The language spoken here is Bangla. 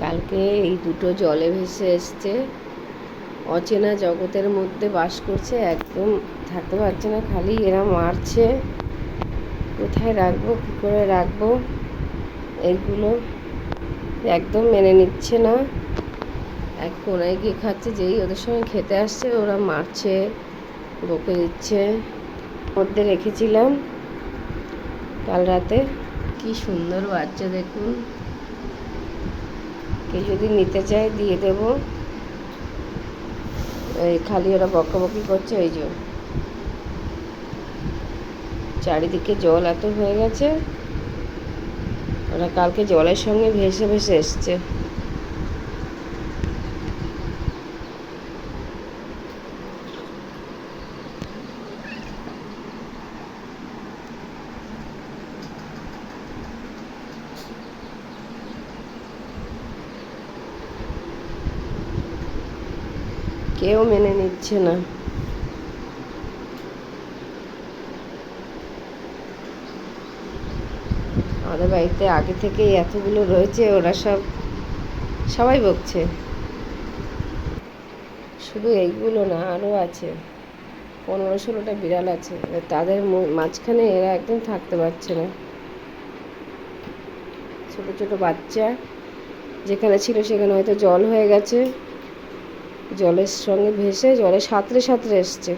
কালকে এই দুটো জলে ভেসে এসছে। অচেনা জগতের মধ্যে বাস করছে, একদম থাকতে পারছে না খালি, এরা মারছে। কোথায় রাখব, কী করে রাখব? এইগুলো একদম মেনে নিচ্ছে না। এক কোনায় গিয়ে খাচ্ছে, যেই ওদের সঙ্গে খেতে আসছে, ওরা মারছে, বকে দিচ্ছে। মধ্যে রেখেছিলাম, কাল রাতে। কি সুন্দর বাচ্চা দেখুন। কেউ যদি নিতে চায় দিয়ে দেব। এই খালি ওরা বকাবকি করছে, ওই জন্য চারিদিকে জল এত হয়ে গেছে। ওরা কালকে জলের সঙ্গে ভেসে ভেসে এসছে। কেউ মেনে নিচ্ছে না। আমাদের বাড়িতে আগে থেকেই এতগুলো রয়েছে, ওরা সব সবাই বকছে। শুধু এইগুলো না, আরও আছে। পনেরো ষোলোটা বিড়াল আছে। তাদের মাঝখানে এরা একদম থাকতে পারছে না। ছোট ছোট বাচ্চা, যেখানে ছিল সেখানে হয়তো জল হয়ে গেছে। জলের সঙ্গে ভেসে জলে সাঁতরে সাঁতরে এসছে।